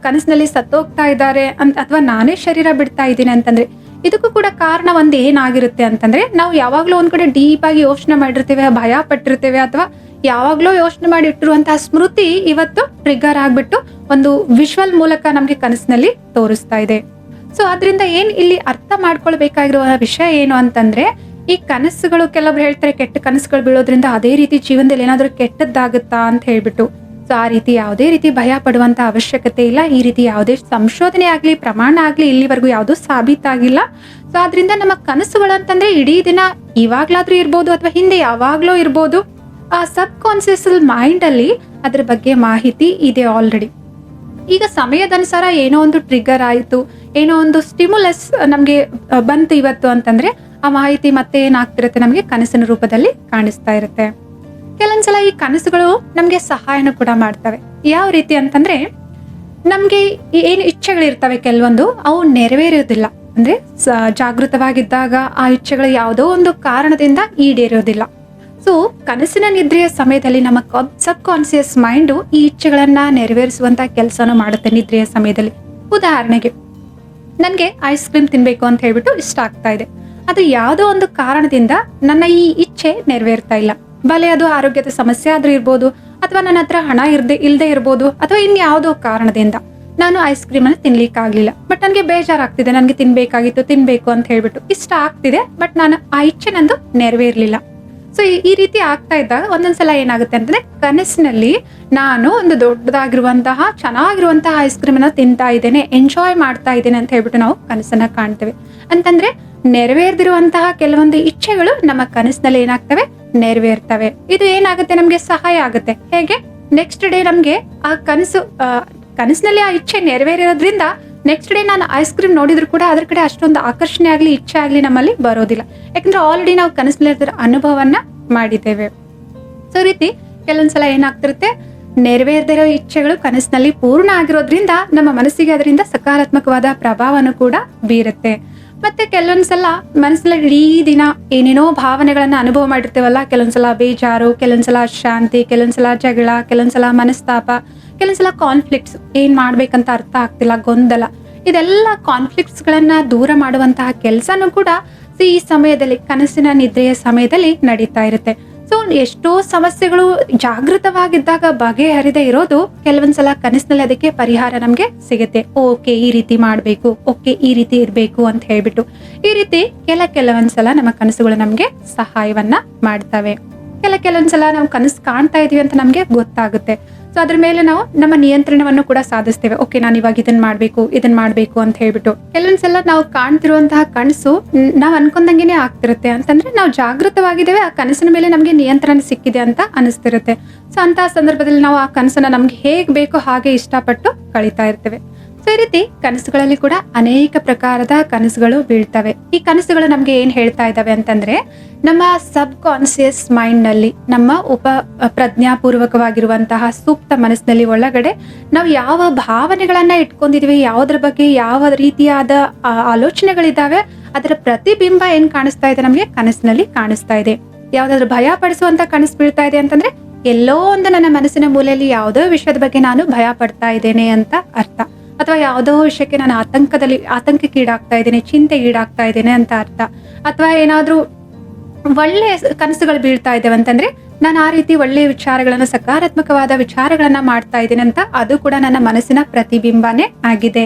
ಕನಸಿನಲ್ಲಿ ಸತ್ತೋಗ್ತಾ ಇದ್ದಾರೆ ಅಂತ, ಅಥವಾ ನಾನೇ ಶರೀರ ಬಿಡ್ತಾ ಇದ್ದೀನಿ ಅಂತಂದ್ರೆ ಇದಕ್ಕೂ ಕೂಡ ಕಾರಣ ಒಂದು ಏನಾಗಿರುತ್ತೆ ಅಂತಂದ್ರೆ, ನಾವು ಯಾವಾಗಲೂ ಒಂದ್ ಕಡೆ ಡೀಪ್ ಆಗಿ ಯೋಚನೆ ಮಾಡಿರ್ತೇವೆ, ಭಯ ಪಟ್ಟಿರ್ತೇವೆ ಅಥವಾ ಯಾವಾಗಲೂ ಯೋಚನೆ ಮಾಡಿ ಇಟ್ಟಿರುವಂತಹ ಸ್ಮೃತಿ ಇವತ್ತು ಟ್ರಿಗರ್ ಆಗ್ಬಿಟ್ಟು ಒಂದು ವಿಶ್ವಲ್ ಮೂಲಕ ನಮ್ಗೆ ಕನಸಿನಲ್ಲಿ ತೋರಿಸ್ತಾ ಇದೆ. ಸೊ ಅದರಿಂದ ಏನ್ ಇಲ್ಲಿ ಅರ್ಥ ಮಾಡ್ಕೊಳ್ಬೇಕಾಗಿರುವ ವಿಷಯ ಏನು ಅಂತಂದ್ರೆ, ಈ ಕನಸುಗಳು ಕೆಲವ್ರು ಹೇಳ್ತಾರೆ ಕೆಟ್ಟ ಕನಸುಗಳು ಬೀಳೋದ್ರಿಂದ ಅದೇ ರೀತಿ ಜೀವನದಲ್ಲಿ ಏನಾದರೂ ಕೆಟ್ಟದ್ದಾಗುತ್ತಾ ಅಂತ ಹೇಳ್ಬಿಟ್ಟು. ಸೊ ಆ ರೀತಿ ಯಾವುದೇ ರೀತಿ ಭಯ ಪಡುವಂತ ಅವಶ್ಯಕತೆ ಇಲ್ಲ. ಈ ರೀತಿ ಯಾವುದೇ ಸಂಶೋಧನೆ ಆಗಲಿ, ಪ್ರಮಾಣ ಆಗಲಿ ಇಲ್ಲಿವರೆಗೂ ಯಾವುದು ಸಾಬೀತಾಗಿಲ್ಲ. ಸೊ ಆದ್ರಿಂದ ನಮ್ಮ ಕನಸುಗಳು ಅಂತಂದ್ರೆ ಇಡೀ ದಿನ ಇವಾಗ್ಲಾದ್ರೂ ಇರ್ಬೋದು ಅಥವಾ ಹಿಂದೆ ಯಾವಾಗ್ಲೂ ಇರ್ಬೋದು. ಆ ಸಬ್ ಕಾನ್ಸಿಯಸ್ ಮೈಂಡ್ ಅಲ್ಲಿ ಅದ್ರ ಬಗ್ಗೆ ಮಾಹಿತಿ ಇದೆ ಆಲ್ರೆಡಿ ಈಗ ಸಮಯದನುಸಾರ ಏನೋ ಒಂದು ಟ್ರಿಗರ್ ಆಯಿತು, ಏನೋ ಒಂದು ಸ್ಟಿಮ್ಯುಲಸ್ ನಮಗೆ ಬಂತು ಇವತ್ತು ಅಂತಂದ್ರೆ ಆ ಮಾಹಿತಿ ಮತ್ತೆ ಏನಾಗ್ತಿರುತ್ತೆ? ನಮಗೆ ಕನಸಿನ ರೂಪದಲ್ಲಿ ಕಾಣಿಸ್ತಾ ಇರುತ್ತೆ. ಕೆಲವೊಂದ್ಸಲ ಈ ಕನಸುಗಳು ನಮಗೆ ಸಹಾಯನ ಕೂಡ ಮಾಡ್ತವೆ. ಯಾವ ರೀತಿ ಅಂತಂದ್ರೆ, ನಮ್ಗೆ ಏನು ಇಚ್ಛೆಗಳಿರ್ತವೆ ಕೆಲವೊಂದು, ಅವು ನೆರವೇರೋದಿಲ್ಲ ಅಂದ್ರೆ ಜಾಗೃತವಾಗಿದ್ದಾಗ ಆ ಇಚ್ಛೆಗಳು ಯಾವುದೋ ಒಂದು ಕಾರಣದಿಂದ ಈಡೇರೋದಿಲ್ಲ ಸೊ ಕನಸಿನ ನಿದ್ರೆಯ ಸಮಯದಲ್ಲಿ ನಮ್ಮ ಸಬ್ ಕಾನ್ಸಿಯಸ್ ಮೈಂಡು ಈ ಇಚ್ಛೆಗಳನ್ನ ನೆರವೇರಿಸುವಂತ ಕೆಲಸನೂ ಮಾಡುತ್ತೆ ನಿದ್ರೆಯ ಸಮಯದಲ್ಲಿ. ಉದಾಹರಣೆಗೆ, ನನಗೆ ಐಸ್ ಕ್ರೀಮ್ ತಿನ್ಬೇಕು ಅಂತ ಹೇಳ್ಬಿಟ್ಟು ಇಷ್ಟ ಆಗ್ತಾ ಇದೆ. ಅದು ಯಾವುದೋ ಒಂದು ಕಾರಣದಿಂದ ನನ್ನ ಈ ಇಚ್ಛೆ ನೆರವೇರ್ತಾ ಇಲ್ಲ. ಬಲೆ ಅದು ಆರೋಗ್ಯದ ಸಮಸ್ಯೆ ಆದ್ರೂ ಇರ್ಬೋದು, ಅಥವಾ ನನ್ನ ಹತ್ರ ಹಣ ಇರ್ದೆ ಇಲ್ಲದೆ ಇರ್ಬೋದು, ಅಥವಾ ಇನ್ಯಾವುದೋ ಕಾರಣದಿಂದ ನಾನು ಐಸ್ ಕ್ರೀಮ್ ಅನ್ನು ತಿನ್ಲಿಕ್ಕೆ ಆಗ್ಲಿಲ್ಲ ಬಟ್ ನನಗೆ ಬೇಜಾರಾಗ್ತಿದೆ, ನನಗೆ ತಿನ್ಬೇಕಾಗಿತ್ತು, ತಿನ್ಬೇಕು ಅಂತ ಹೇಳ್ಬಿಟ್ಟು. ಇಷ್ಟ ಆಗ್ತಿದೆ ಬಟ್ ನಾನು ಆ ಇಚ್ಛೆ ನಂದು ನೆರವೇರ್ಲಿಲ್ಲ. ಸೊ ಈ ರೀತಿ ಆಗ್ತಾ ಇದ್ದಾಗ ಒಂದೊಂದ್ಸಲ ಏನಾಗುತ್ತೆ ಅಂತಂದ್ರೆ, ಕನಸಿನಲ್ಲಿ ನಾನು ಒಂದು ದೊಡ್ಡದಾಗಿರುವಂತಹ, ಚೆನ್ನಾಗಿರುವಂತಹ ಐಸ್ ಕ್ರೀಮ್ ಅನ್ನ ತಿಂತಾ ಇದ್ದೇನೆ ಎಂಜಾಯ್ ಮಾಡ್ತಾ ಇದ್ದೇನೆ ಅಂತ ಹೇಳ್ಬಿಟ್ಟು ನಾವು ಕನಸನ್ನ ಕಾಣ್ತೇವೆ. ಅಂತಂದ್ರೆ ನೆರವೇರ್ದಿರುವಂತಹ ಕೆಲವೊಂದು ಇಚ್ಛೆಗಳು ನಮ್ಮ ಕನಸಿನಲ್ಲಿ ಏನಾಗ್ತವೆ? ನೆರವೇರ್ತವೆ. ಇದು ಏನಾಗುತ್ತೆ? ನಮ್ಗೆ ಸಹಾಯ ಆಗುತ್ತೆ. ಹೇಗೆ? ನೆಕ್ಸ್ಟ್ ಡೇ ನಮ್ಗೆ ಆ ಕನಸು ಕನಸಿನಲ್ಲಿ ಆ ಇಚ್ಛೆ ನೆರವೇರಿರೋದ್ರಿಂದ ನೆಕ್ಸ್ಟ್ ಡೇ ನಾನು ಐಸ್ ಕ್ರೀಮ್ ನೋಡಿದ್ರು ಕೂಡ ಅದ್ರ ಕಡೆ ಅಷ್ಟೊಂದು ಆಕರ್ಷಣೆ ಆಗ್ಲಿ, ಇಚ್ಛೆ ಆಗ್ಲಿ ನಮ್ಮಲ್ಲಿ ಬರೋದಿಲ್ಲ. ಯಾಕಂದ್ರೆ ಆಲ್ರೆಡಿ ನಾವು ಕನಸಿನಲ್ಲಿ ಅದರ ಅನುಭವವನ್ನ ಮಾಡಿದ್ದೇವೆ. ಸೊ ರೀತಿ ಕೆಲವೊಂದ್ಸಲ ಏನಾಗ್ತಿರುತ್ತೆ? ನೆರವೇರದಿರೋ ಇಚ್ಛೆಗಳು ಕನಸಿನಲ್ಲಿ ಪೂರ್ಣ ಆಗಿರೋದ್ರಿಂದ ನಮ್ಮ ಮನಸ್ಸಿಗೆ ಅದರಿಂದ ಸಕಾರಾತ್ಮಕವಾದ ಪ್ರಭಾವನೂ ಕೂಡ ಬೀರುತ್ತೆ. ಮತ್ತೆ ಕೆಲವೊಂದ್ಸಲ ಮನಸ್ಸಲ್ಲಿ ಇಡೀ ದಿನ ಏನೇನೋ ಭಾವನೆಗಳನ್ನ ಅನುಭವ ಮಾಡಿರ್ತೇವಲ್ಲ? ಕೆಲವೊಂದ್ಸಲ ಬೇಜಾರು ಕೆಲವೊಂದ್ಸಲ ಶಾಂತಿ ಕೆಲವೊಂದ್ಸಲ ಜಗಳ ಕೆಲವೊಂದ್ಸಲ ಮನಸ್ತಾಪ ಕೆಲವೊಂದ್ಸಲ ಕಾನ್ಫ್ಲಿಕ್ಟ್ಸ್ ಏನ್ ಮಾಡ್ಬೇಕಂತ ಅರ್ಥ ಆಗ್ತಿಲ್ಲ, ಗೊಂದಲ. ಇದೆಲ್ಲ ಕಾನ್ಫ್ಲಿಕ್ಟ್ಸ್ ಗಳನ್ನ ದೂರ ಮಾಡುವಂತಹ ಕೆಲಸನೂ ಕೂಡ ಈ ಸಮಯದಲ್ಲಿ, ಕನಸಿನ ನಿದ್ರೆಯ ಸಮಯದಲ್ಲಿ ನಡೀತಾ ಇರುತ್ತೆ. ಸೊ ಎಷ್ಟೋ ಸಮಸ್ಯೆಗಳು ಜಾಗೃತವಾಗಿದ್ದಾಗ ಬಗೆಹರಿದೇ ಇರೋದು ಕೆಲವೊಂದ್ಸಲ ಕನಸಿನಲ್ಲಿ ಅದಕ್ಕೆ ಪರಿಹಾರ ನಮ್ಗೆ ಸಿಗುತ್ತೆ. ಓಕೆ, ಈ ರೀತಿ ಮಾಡ್ಬೇಕು, ಓಕೆ, ಈ ರೀತಿ ಇರ್ಬೇಕು ಅಂತ ಹೇಳ್ಬಿಟ್ಟು ಈ ರೀತಿ ಕೆಲ ಕೆಲವೊಂದ್ಸಲ ನಮ್ಮ ಕನಸುಗಳು ನಮ್ಗೆ ಸಹಾಯವನ್ನ ಮಾಡ್ತವೆ. ಕೆಲ ಕೆಲವೊಂದ್ಸಲ ನಾವು ಕನಸು ಕಾಣ್ತಾ ಇದೀವಿ ಅಂತ ನಮಗೆ ಗೊತ್ತಾಗುತ್ತೆ. ಸೊ ಅದ್ರ ಮೇಲೆ ನಾವು ನಮ್ಮ ನಿಯಂತ್ರಣವನ್ನು ಕೂಡ ಸಾಧಿಸ್ತೇವೆ. ಓಕೆ ನಾನು ಇವಾಗ ಇದನ್ನ ಮಾಡ್ಬೇಕು ಇದನ್ನ ಮಾಡಬೇಕು ಅಂತ ಹೇಳ್ಬಿಟ್ಟು. ಕೆಲವೊಂದ್ಸಲ ನಾವು ಕಾಣ್ತಿರುವಂತಹ ಕನಸು ನಾವು ಅನ್ಕೊಂಡಂಗೆನೆ ಆಗ್ತಿರುತ್ತೆ. ಅಂತಂದ್ರೆ ನಾವು ಜಾಗೃತವಾಗಿದ್ದೇವೆ, ಆ ಕನಸಿನ ಮೇಲೆ ನಮಗೆ ನಿಯಂತ್ರಣ ಸಿಕ್ಕಿದೆ ಅಂತ ಅನಿಸ್ತಿರುತ್ತೆ. ಸೊ ಅಂತಹ ಸಂದರ್ಭದಲ್ಲಿ ನಾವು ಆ ಕನಸನ್ನ ನಮ್ಗೆ ಹೇಗ್ ಬೇಕೋ ಹಾಗೆ ಇಷ್ಟಪಟ್ಟು ಕಳೀತಾ ಇರ್ತೇವೆ. ಈ ರೀತಿ ಕನಸುಗಳಲ್ಲಿ ಕೂಡ ಅನೇಕ ಪ್ರಕಾರದ ಕನಸುಗಳು ಬೀಳ್ತವೆ. ಈ ಕನಸುಗಳು ನಮ್ಗೆ ಏನ್ ಹೇಳ್ತಾ ಇದಾವೆ ಅಂತಂದ್ರೆ ನಮ್ಮ ಸಬ್ ಕಾನ್ಸಿಯಸ್ ಮೈಂಡ್ನಲ್ಲಿ ನಮ್ಮ ಉಪ ಪ್ರಜ್ಞಾಪೂರ್ವಕವಾಗಿರುವಂತಹ ಸೂಕ್ತ ಮನಸ್ಸಿನಲ್ಲಿ ಒಳಗಡೆ ನಾವು ಯಾವ ಭಾವನೆಗಳನ್ನ ಇಟ್ಕೊಂಡಿದೀವಿ ಯಾವ್ದ್ರ ಬಗ್ಗೆ ಯಾವ ರೀತಿಯಾದ ಆ, ಆಲೋಚನೆಗಳಿದ್ದಾವೆ ಅದರ ಪ್ರತಿಬಿಂಬ ಏನ್ ಕಾಣಿಸ್ತಾ ಇದೆ ನಮ್ಗೆ? ಕನಸಿನಲ್ಲಿ ಕಾಣಿಸ್ತಾ ಇದೆ. ಯಾವ್ದಾದ್ರು ಭಯ ಪಡಿಸುವಂತ ಕನಸು ಬೀಳ್ತಾ ಇದೆ ಅಂತಂದ್ರೆ ಎಲ್ಲೋ ಒಂದು ನನ್ನ ಮನಸ್ಸಿನ ಮೂಲೆಯಲ್ಲಿ ಯಾವುದೋ ವಿಷಯದ ಬಗ್ಗೆ ನಾನು ಭಯ ಪಡ್ತಾ ಇದ್ದೇನೆ ಅಂತ ಅರ್ಥ. ಅಥವಾ ಯಾವುದೋ ವಿಷಯಕ್ಕೆ ನಾನು ಆತಂಕದಲ್ಲಿ, ಆತಂಕಕ್ಕೆ ಈಡಾಗ್ತಾ ಇದ್ದೇನೆ, ಚಿಂತೆ ಈಡಾಗ್ತಾ ಇದ್ದೇನೆ ಅಂತ ಅರ್ಥ. ಅಥವಾ ಏನಾದರೂ ಒಳ್ಳೆ ಕನಸುಗಳು ಬೀಳ್ತಾ ಇದ್ದೇವೆ ಅಂತಂದ್ರೆ ನಾನು ಆ ರೀತಿ ಒಳ್ಳೆಯ ವಿಚಾರಗಳನ್ನು, ಸಕಾರಾತ್ಮಕವಾದ ವಿಚಾರಗಳನ್ನ ಮಾಡ್ತಾ ಇದ್ದೇನೆ ಅಂತ ಅದು ಕೂಡ ನನ್ನ ಮನಸ್ಸಿನ ಪ್ರತಿಬಿಂಬನೇ ಆಗಿದೆ.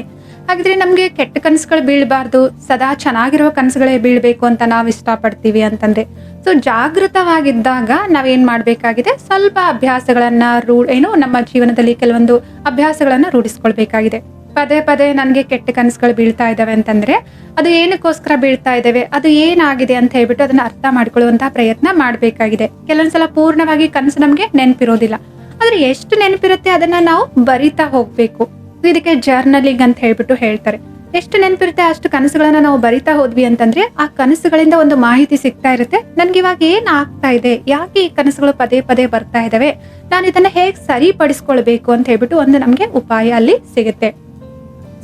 ಹಾಗಿದ್ರೆ ನಮಗೆ ಕೆಟ್ಟ ಕನಸುಗಳು ಬೀಳಬಾರ್ದು, ಸದಾ ಚೆನ್ನಾಗಿರುವ ಕನಸುಗಳೇ ಬೀಳ್ಬೇಕು ಅಂತ ನಾವು ಇಷ್ಟಪಡ್ತೀವಿ ಅಂತಂದ್ರೆ. ಸೊ ಜಾಗೃತವಾಗಿದ್ದಾಗ ನಾವೇನ್ ಮಾಡಬೇಕಾಗಿದೆ? ಸ್ವಲ್ಪ ಅಭ್ಯಾಸಗಳನ್ನ ರೂ ಏನು ನಮ್ಮ ಜೀವನದಲ್ಲಿ ಕೆಲವೊಂದು ಅಭ್ಯಾಸಗಳನ್ನ ರೂಢಿಸ್ಕೊಳ್ಬೇಕಾಗಿದೆ. ಪದೇ ಪದೇ ನನಗೆ ಕೆಟ್ಟ ಕನಸುಗಳು ಬೀಳ್ತಾ ಇದ್ದಾವೆ ಅಂತಂದರೆ, ಅದು ಏನಕ್ಕೋಸ್ಕರ ಬೀಳ್ತಾ ಇದ್ದಾವೆ ಅದು ಏನಾಗಿದೆ ಅಂತ ಹೇಳ್ಬಿಟ್ಟು ಅದನ್ನು ಅರ್ಥ ಮಾಡ್ಕೊಳ್ಳುವಂತಹ ಪ್ರಯತ್ನ ಮಾಡಬೇಕಾಗಿದೆ. ಕೆಲವೊಂದ್ಸಲ ಪೂರ್ಣವಾಗಿ ಕನಸು ನಮಗೆ ನೆನಪಿರೋದಿಲ್ಲ. ಆದರೆ ಎಷ್ಟು ನೆನಪಿರುತ್ತೆ ಅದನ್ನು ನಾವು ಬರಿತಾ ಹೋಗ್ಬೇಕು. ಇದಕ್ಕೆ ಜರ್ನಲಿಂಗ್ ಅಂತ ಹೇಳ್ಬಿಟ್ಟು ಹೇಳ್ತಾರೆ. ಎಷ್ಟು ನೆನಪಿರುತ್ತೆ ಅಷ್ಟು ಕನಸುಗಳನ್ನ ನಾವು ಬರಿತಾ ಹೋದ್ವಿ ಅಂತಂದ್ರೆ, ಆ ಕನಸುಗಳಿಂದ ಒಂದು ಮಾಹಿತಿ ಸಿಗ್ತಾ ಇರುತ್ತೆ. ನನ್ಗೆ ಇವಾಗ ಏನ್ ಆಗ್ತಾ ಇದೆ? ಯಾಕೆ ಈ ಕನಸುಗಳು ಪದೇ ಪದೇ ಬರ್ತಾ ಇದಾವೆ? ನಾನು ಇದನ್ನ ಹೇಗೆ ಸರಿಪಡಿಸ್ಕೊಳ್ಬೇಕು ಅಂತ ಹೇಳ್ಬಿಟ್ಟು ಒಂದು ನಮಗೆ ಉಪಾಯ ಅಲ್ಲಿ ಸಿಗುತ್ತೆ.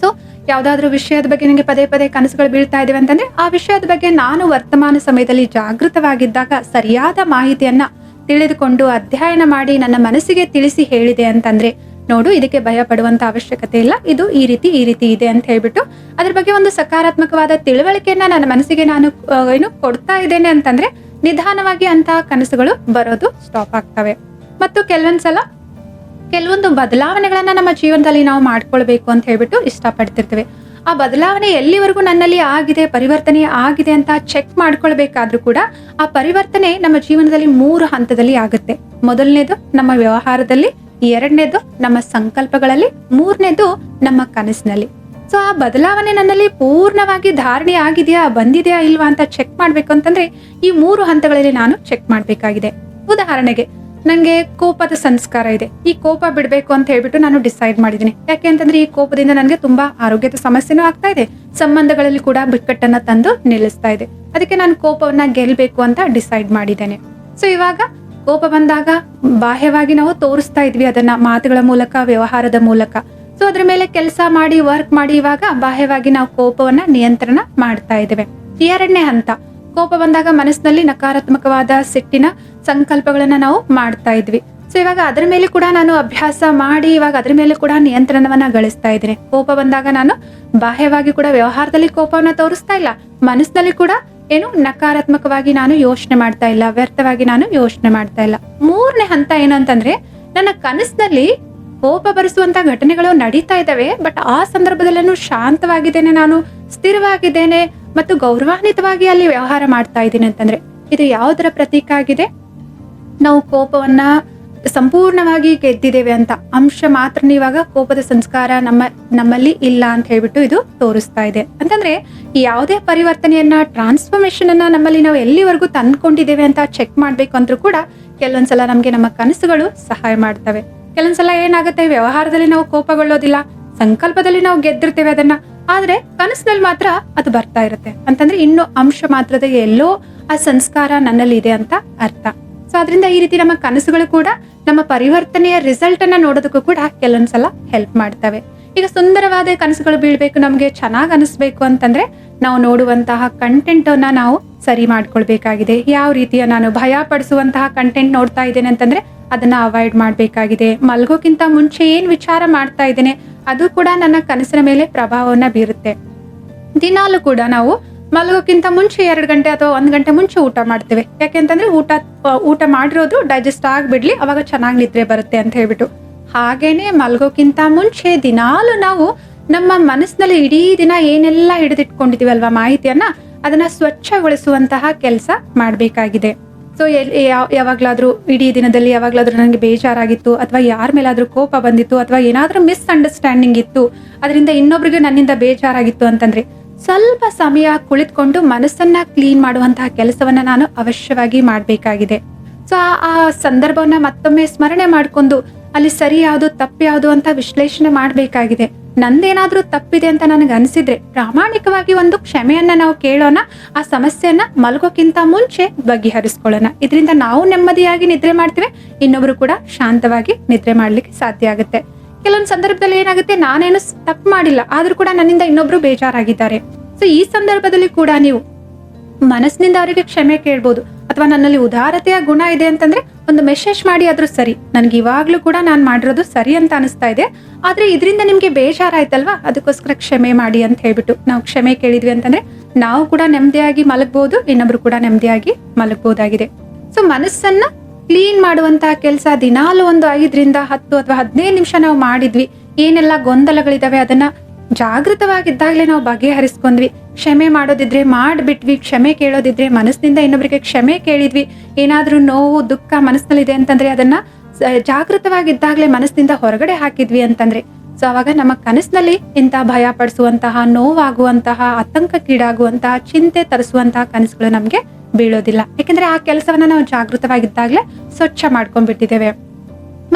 ಸೊ ಯಾವ್ದಾದ್ರು ವಿಷಯದ ಬಗ್ಗೆ ನನಗೆ ಪದೇ ಪದೇ ಕನಸುಗಳು ಬೀಳ್ತಾ ಇದಾವೆ ಅಂತಂದ್ರೆ ಆ ವಿಷಯದ ಬಗ್ಗೆ ನಾನು ವರ್ತಮಾನ ಸಮಯದಲ್ಲಿ ಜಾಗೃತವಾಗಿದ್ದಾಗ ಸರಿಯಾದ ಮಾಹಿತಿಯನ್ನ ತಿಳಿದುಕೊಂಡು ಅಧ್ಯಯನ ಮಾಡಿ ನನ್ನ ಮನಸ್ಸಿಗೆ ತಿಳಿಸಿ ಹೇಳಿದೆ ಅಂತಂದ್ರೆ ನೋಡು, ಇದಕ್ಕೆ ಭಯ ಪಡುವಂತ ಅವಶ್ಯಕತೆ ಇಲ್ಲ. ಇದು ಈ ರೀತಿ ಈ ರೀತಿ ಇದೆ ಅಂತ ಹೇಳ್ಬಿಟ್ಟು ಅದ್ರ ಬಗ್ಗೆ ಒಂದು ಸಕಾರಾತ್ಮಕವಾದ ತಿಳುವಳಿಕೆಯನ್ನ ನನ್ನ ಮನಸ್ಸಿಗೆ ನಾನು ಏನು ಕೊಡ್ತಾ ಇದ್ದೇನೆ ಅಂತಂದ್ರೆ ನಿಧಾನವಾಗಿ ಅಂತಹ ಕನಸುಗಳು ಬರೋದು ಸ್ಟಾಪ್ ಆಗ್ತವೆ. ಮತ್ತು ಕೆಲವೊಂದ್ಸಲ ಕೆಲವೊಂದು ಬದಲಾವಣೆಗಳನ್ನ ನಮ್ಮ ಜೀವನದಲ್ಲಿ ನಾವು ಮಾಡ್ಕೊಳ್ಬೇಕು ಅಂತ ಹೇಳ್ಬಿಟ್ಟು ಇಷ್ಟಪಡ್ತಿರ್ತೇವೆ. ಆ ಬದಲಾವಣೆ ಎಲ್ಲಿವರೆಗೂ ನನ್ನಲ್ಲಿ ಆಗಿದೆ, ಪರಿವರ್ತನೆ ಆಗಿದೆ ಅಂತ ಚೆಕ್ ಮಾಡ್ಕೊಳ್ಬೇಕಾದ್ರೂ ಕೂಡ ಆ ಪರಿವರ್ತನೆ ನಮ್ಮ ಜೀವನದಲ್ಲಿ ಮೂರು ಹಂತದಲ್ಲಿ ಆಗುತ್ತೆ. ಮೊದಲನೇದು ನಮ್ಮ ವ್ಯವಹಾರದಲ್ಲಿ, ಎರಡನೇದು ನಮ್ಮ ಸಂಕಲ್ಪಗಳಲ್ಲಿ, ಮೂರನೇದು ನಮ್ಮ ಕನಸಿನಲ್ಲಿ. ಸೊ ಆ ಬದಲಾವಣೆ ನನ್ನಲ್ಲಿ ಪೂರ್ಣವಾಗಿ ಧಾರಣೆ ಆಗಿದೆಯಾ, ಬಂದಿದೆಯಾ ಇಲ್ವಾ ಅಂತ ಚೆಕ್ ಮಾಡ್ಬೇಕು ಅಂತಂದ್ರೆ ಈ ಮೂರು ಹಂತಗಳಲ್ಲಿ ನಾನು ಚೆಕ್ ಮಾಡ್ಬೇಕಾಗಿದೆ. ಉದಾಹರಣೆಗೆ ನಂಗೆ ಕೋಪದ ಸಂಸ್ಕಾರ ಇದೆ. ಈ ಕೋಪ ಬಿಡ್ಬೇಕು ಅಂತ ಹೇಳ್ಬಿಟ್ಟು ನಾನು ಡಿಸೈಡ್ ಮಾಡಿದ್ದೀನಿ. ಯಾಕೆ ಅಂತಂದ್ರೆ ಈ ಕೋಪದಿಂದ ನನಗೆ ತುಂಬಾ ಆರೋಗ್ಯದ ಸಮಸ್ಯೆನೂ ಆಗ್ತಾ ಇದೆ. ಸಂಬಂಧಗಳಲ್ಲಿ ಕೂಡ ಬಿಕ್ಕಟ್ಟನ್ನ ತಂದು ನಿಲ್ಲಿಸ್ತಾ ಇದೆ. ಅದಕ್ಕೆ ನಾನು ಕೋಪವನ್ನ ಗೆಲ್ಬೇಕು ಅಂತ ಡಿಸೈಡ್ ಮಾಡಿದ್ದೇನೆ. ಸೊ ಇವಾಗ ಕೋಪ ಬಂದಾಗ ಬಾಹ್ಯವಾಗಿ ನಾವು ತೋರಿಸ್ತಾ ಇದ್ವಿ ಅದನ್ನ ಮಾತುಗಳ ಮೂಲಕ, ವ್ಯವಹಾರದ ಮೂಲಕ. ಸೊ ಅದ್ರ ಮೇಲೆ ಕೆಲಸ ಮಾಡಿ ವರ್ಕ್ ಮಾಡಿ ಇವಾಗ ಬಾಹ್ಯವಾಗಿ ನಾವು ಕೋಪವನ್ನ ನಿಯಂತ್ರಣ ಮಾಡ್ತಾ ಇದ್ದೇವೆ. ಎರಡನೇ ಹಂತ. ಕೋಪ ಬಂದಾಗ ಮನಸ್ಸಿನಲ್ಲಿ ನಕಾರಾತ್ಮಕವಾದ ಸಿಟ್ಟಿನ ಸಂಕಲ್ಪಗಳನ್ನ ನಾವು ಮಾಡ್ತಾ ಇದ್ವಿ. ಸೊ ಇವಾಗ ಅದ್ರ ಮೇಲೆ ಕೂಡ ನಾನು ಅಭ್ಯಾಸ ಮಾಡಿ ಇವಾಗ ಅದ್ರ ಮೇಲೆ ಕೂಡ ನಿಯಂತ್ರಣವನ್ನ ಗಳಿಸ್ತಾ ಇದ್ದೀನಿ. ಕೋಪ ಬಂದಾಗ ನಾನು ಬಾಹ್ಯವಾಗಿ ಕೂಡ ವ್ಯವಹಾರದಲ್ಲಿ ಕೋಪವನ್ನ ತೋರಿಸ್ತಾ ಇಲ್ಲ. ಮನಸ್ಸಿನಲ್ಲಿ ಕೂಡ ಏನು ನಕಾರಾತ್ಮಕವಾಗಿ ನಾನು ಯೋಚನೆ ಮಾಡ್ತಾ ಇಲ್ಲ. ವ್ಯರ್ಥವಾಗಿ ನಾನು ಯೋಚನೆ ಮಾಡ್ತಾ ಇಲ್ಲ. ಮೂರನೇ ಹಂತ ಏನು ಅಂತಂದ್ರೆ, ನನ್ನ ಕನಸಿನಲ್ಲಿ ಕೋಪ ಬರಿಸುವಂತ ಘಟನೆಗಳು ನಡೀತಾ ಇದ್ದಾವೆ ಬಟ್ ಆ ಸಂದರ್ಭದಲ್ಲೂ ಶಾಂತವಾಗಿದ್ದೇನೆ, ನಾನು ಸ್ಥಿರವಾಗಿದ್ದೇನೆ ಮತ್ತು ಗೌರವಾನ್ವಿತವಾಗಿ ಅಲ್ಲಿ ವ್ಯವಹಾರ ಮಾಡ್ತಾ ಇದ್ದೀನಿ ಅಂತಂದ್ರೆ, ಇದು ಯಾವುದರ ಪ್ರತೀಕ ಆಗಿದೆ? ನಾವು ಕೋಪವನ್ನ ಸಂಪೂರ್ಣವಾಗಿ ಗೆದ್ದಿದ್ದೇವೆ ಅಂತ ಅಂಶ ಮಾತ್ರ ಇವಾಗ ಕೋಪದ ಸಂಸ್ಕಾರ ನಮ್ಮ, ನಮ್ಮಲ್ಲಿ ಇಲ್ಲ ಅಂತ ಹೇಳ್ಬಿಟ್ಟು ಇದು ತೋರಿಸ್ತಾ ಇದೆ. ಅಂತಂದ್ರೆ ಯಾವುದೇ ಪರಿವರ್ತನೆಯನ್ನ ಟ್ರಾನ್ಸ್ಫಾರ್ಮೇಶನ್ ಅನ್ನ ನಮ್ಮಲ್ಲಿ ನಾವು ಎಲ್ಲಿವರೆಗೂ ತಂದ್ಕೊಂಡಿದ್ದೇವೆ ಅಂತ ಚೆಕ್ ಮಾಡ್ಬೇಕು ಅಂದ್ರೂ ಕೂಡ ಕೆಲವೊಂದ್ಸಲ ನಮಗೆ ನಮ್ಮ ಕನಸುಗಳು ಸಹಾಯ ಮಾಡ್ತವೆ. ಕೆಲವೊಂದ್ಸಲ ಏನಾಗುತ್ತೆ, ವ್ಯವಹಾರದಲ್ಲಿ ನಾವು ಕೋಪಗೊಳ್ಳೋದಿಲ್ಲ, ಸಂಕಲ್ಪದಲ್ಲಿ ನಾವು ಗೆದ್ದಿರ್ತೇವೆ ಅದನ್ನ. ಆದ್ರೆ ಕನಸಿನಲ್ಲಿ ಮಾತ್ರ ಅದು ಬರ್ತಾ ಇರುತ್ತೆ. ಅಂತಂದ್ರೆ ಇನ್ನು ಅಂಶ ಮಾತ್ರದ ಎಲ್ಲೋ ಆ ಸಂಸ್ಕಾರ ನನ್ನಲ್ಲಿ ಇದೆ ಅಂತ ಅರ್ಥ. ಸೊ ಅದರಿಂದ ಈ ರೀತಿ ನಮ್ಮ ಕನಸುಗಳು ಕೂಡ ನಮ್ಮ ಪರಿವರ್ತನೆಯ ರಿಸಲ್ಟ್ ಅನ್ನ ನೋಡೋದಕ್ಕೂ ಕೂಡ ಕೆಲವೊಂದ್ಸಲ ಹೆಲ್ಪ್ ಮಾಡ್ತವೆ. ಈಗ ಸುಂದರವಾದ ಕನಸುಗಳು ಬೀಳ್ಬೇಕು, ನಮ್ಗೆ ಚೆನ್ನಾಗಿ ಅನಿಸ್ಬೇಕು ಅಂತಂದ್ರೆ ನಾವು ನೋಡುವಂತಹ ಕಂಟೆಂಟ್ ಅನ್ನ ನಾವು ಸರಿ ಮಾಡ್ಕೊಳ್ಬೇಕಾಗಿದೆ. ಯಾವ ರೀತಿಯ ನಾನು ಭಯ ಪಡಿಸುವಂತಹ ಕಂಟೆಂಟ್ ನೋಡ್ತಾ ಇದ್ದೇನೆ ಅಂತಂದ್ರೆ ಅದನ್ನ ಅವಾಯ್ಡ್ ಮಾಡಬೇಕಾಗಿದೆ. ಮಲ್ಗೋಕ್ಕಿಂತ ಮುಂಚೆ ಏನು ವಿಚಾರ ಮಾಡ್ತಾ ಇದ್ದೇನೆ, ಅದು ಕೂಡ ನನ್ನ ಕನಸಿನ ಮೇಲೆ ಪ್ರಭಾವವನ್ನ ಬೀರುತ್ತೆ. ದಿನಾಲು ಕೂಡ ನಾವು ಮಲಗೋಕ್ಕಿಂತ ಮುಂಚೆ ಎರಡು ಗಂಟೆ ಅಥವಾ ಒಂದು ಗಂಟೆ ಮುಂಚೆ ಊಟ ಮಾಡ್ತೇವೆ. ಯಾಕೆಂತಂದ್ರೆ ಊಟ ಊಟ ಮಾಡಿರೋದು ಡೈಜೆಸ್ಟ್ ಆಗಿಬಿಡ್ಲಿ, ಅವಾಗ ಚೆನ್ನಾಗಿ ನಿದ್ರೆ ಬರುತ್ತೆ ಅಂತ ಹೇಳ್ಬಿಟ್ಟು. ಹಾಗೇನೆ ಮಲ್ಗೋಕ್ಕಿಂತ ಮುಂಚೆ ದಿನಾಲು ನಾವು ನಮ್ಮ ಮನಸ್ಸಿನಲ್ಲಿ ಇಡೀ ದಿನ ಏನೆಲ್ಲ ಹಿಡಿದಿಟ್ಕೊಂಡಿದ್ದೀವಲ್ವ ಅಲ್ವಾ ಮಾಹಿತಿಯನ್ನ, ಅದನ್ನ ಸ್ವಚ್ಛಗೊಳಿಸುವಂತಹ ಕೆಲಸ ಮಾಡಬೇಕಾಗಿದೆ. ಸೊ ಯಾವಾಗ್ಲಾದ್ರೂ ಇಡೀ ದಿನದಲ್ಲಿ ಯಾವಾಗ್ಲಾದ್ರೂ ನನಗೆ ಬೇಜಾರಾಗಿತ್ತು ಅಥವಾ ಯಾರ ಮೇಲಾದ್ರೂ ಕೋಪ ಬಂದಿತ್ತು ಅಥವಾ ಮಿಸ್ ಮಿಸ್ಅಂಡರ್ಸ್ಟ್ಯಾಂಡಿಂಗ್ ಇತ್ತು, ಅದರಿಂದ ಇನ್ನೊಬ್ರಿಗೆ ನನ್ನಿಂದ ಬೇಜಾರಾಗಿತ್ತು ಅಂತಂದ್ರೆ ಸ್ವಲ್ಪ ಸಮಯ ಕುಳಿತುಕೊಂಡು ಮನಸ್ಸನ್ನ ಕ್ಲೀನ್ ಮಾಡುವಂತಹ ಕೆಲಸವನ್ನ ನಾನು ಅವಶ್ಯವಾಗಿ ಮಾಡಬೇಕಾಗಿದೆ. ಸೊ ಆ ಸಂದರ್ಭವನ್ನ ಮತ್ತೊಮ್ಮೆ ಸ್ಮರಣೆ ಮಾಡ್ಕೊಂಡು ಅಲ್ಲಿ ಸರಿ ಯಾವುದು ತಪ್ಪು ಯಾವುದು ಅಂತ ವಿಶ್ಲೇಷಣೆ ಮಾಡಬೇಕಾಗಿದೆ. ನಂದೇನಾದ್ರೂ ತಪ್ಪಿದೆ ಅಂತ ನನಗೆ ಅನಿಸಿದ್ರೆ ಪ್ರಾಮಾಣಿಕವಾಗಿ ಒಂದು ಕ್ಷಮೆಯನ್ನ ನಾವು ಕೇಳೋಣ, ಆ ಸಮಸ್ಯೆಯನ್ನ ಮಲಗೋಕ್ಕಿಂತ ಮುಂಚೆ ಬಗೆಹರಿಸ್ಕೊಳ್ಳೋಣ. ಇದರಿಂದ ನಾವು ನೆಮ್ಮದಿಯಾಗಿ ನಿದ್ರೆ ಮಾಡ್ತೀವಿ, ಇನ್ನೊಬ್ರು ಕೂಡ ಶಾಂತವಾಗಿ ನಿದ್ರೆ ಮಾಡ್ಲಿಕ್ಕೆ ಸಾಧ್ಯ ಆಗುತ್ತೆ. ಕೆಲವೊಂದು ಸಂದರ್ಭದಲ್ಲಿ ಏನಾಗುತ್ತೆ, ನಾನೇನು ತಪ್ಪು ಮಾಡಿಲ್ಲ, ಆದ್ರೂ ಕೂಡ ನನ್ನಿಂದ ಇನ್ನೊಬ್ರು ಬೇಜಾರಾಗಿದ್ದಾರೆ. ಸೊ ಈ ಸಂದರ್ಭದಲ್ಲಿ ಕೂಡ ನೀವು ಮನಸ್ಸಿನಿಂದ ಅವರಿಗೆ ಕ್ಷಮೆ ಕೇಳ್ಬೋದು. ಅಥವಾ ನನ್ನಲ್ಲಿ ಉದಾರತೆಯ ಗುಣ ಇದೆ ಅಂತಂದ್ರೆ ಒಂದು ಮೆಸೇಜ್ ಮಾಡಿ ಆದ್ರೂ ಸರಿ. ನನ್ಗೆ ಇವಾಗ್ಲೂ ಕೂಡ ನಾನು ಮಾಡಿರೋದು ಸರಿ ಅಂತ ಅನಿಸ್ತಾ ಇದೆ. ಆದ್ರೆ ಇದರಿಂದ ನಿಮ್ಗೆ ಬೇಜಾರಾಯ್ತಲ್ವಾ? ಅದಕ್ಕೋಸ್ಕರ ಕ್ಷಮೆ ಮಾಡಿ ಅಂತ ಹೇಳ್ಬಿಟ್ಟು ನಾವು ಕ್ಷಮೆ ಕೇಳಿದ್ವಿ ಅಂತಂದ್ರೆ ನಾವು ಕೂಡ ನೆಮ್ಮದಿಯಾಗಿ ಮಲಗ್ಬೋದು, ಇನ್ನೊಬ್ರು ಕೂಡ ನೆಮ್ಮದಿಯಾಗಿ ಮಲಗಬಹುದಾಗಿದೆ ಸೊ ಮನಸ್ಸನ್ನ ಕ್ಲೀನ್ ಮಾಡುವಂತಹ ಕೆಲಸ ದಿನಾಲು ಒಂದು ಐದರಿಂದ ಹತ್ತು ಅಥವಾ ಹದಿನೈದು ನಿಮಿಷ ನಾವು ಮಾಡಿದ್ವಿ. ಏನೆಲ್ಲ ಗೊಂದಲಗಳಿದಾವೆ ಅದನ್ನ ಜಾಗೃತವಾಗಿದ್ದಾಗಲೇ ನಾವು ಬಗೆಹರಿಸ್ಕೊಂಡ್ವಿ. ಕ್ಷಮೆ ಮಾಡೋದಿದ್ರೆ ಮಾಡಿಬಿಟ್ವಿ, ಕ್ಷಮೆ ಕೇಳೋದಿದ್ರೆ ಮನಸ್ಸಿನಿಂದ ಇನ್ನೊಬ್ಬರಿಗೆ ಕ್ಷಮೆ ಕೇಳಿದ್ವಿ. ಏನಾದರೂ ನೋವು, ದುಃಖ ಮನಸ್ಸಿನಲ್ಲಿದೆ ಅಂತಂದ್ರೆ ಅದನ್ನ ಜಾಗೃತವಾಗಿದ್ದಾಗಲೇ ಮನಸ್ಸಿನಿಂದ ಹೊರಗಡೆ ಹಾಕಿದ್ವಿ ಅಂತಂದ್ರೆ. ಸೊ ಅವಾಗ ನಮ್ಮ ಕನಸಿನಲ್ಲಿ ಇಂಥ ಭಯ ಪಡಿಸುವಂತಹ, ನೋವಾಗುವಂತಹ ಆತಂಕಕ್ಕೀಡಾಗುವಂತಹ ಚಿಂತೆ ತರಿಸುವಂತಹ ಕನಸುಗಳು ನಮಗೆ ಬೀಳೋದಿಲ್ಲ. ಯಾಕಂದ್ರೆ ಆ ಕೆಲಸವನ್ನ ನಾವು ಜಾಗೃತವಾಗಿದ್ದಾಗಲೇ ಸ್ವಚ್ಛ ಮಾಡ್ಕೊಂಡ್ಬಿಟ್ಟಿದ್ದೇವೆ.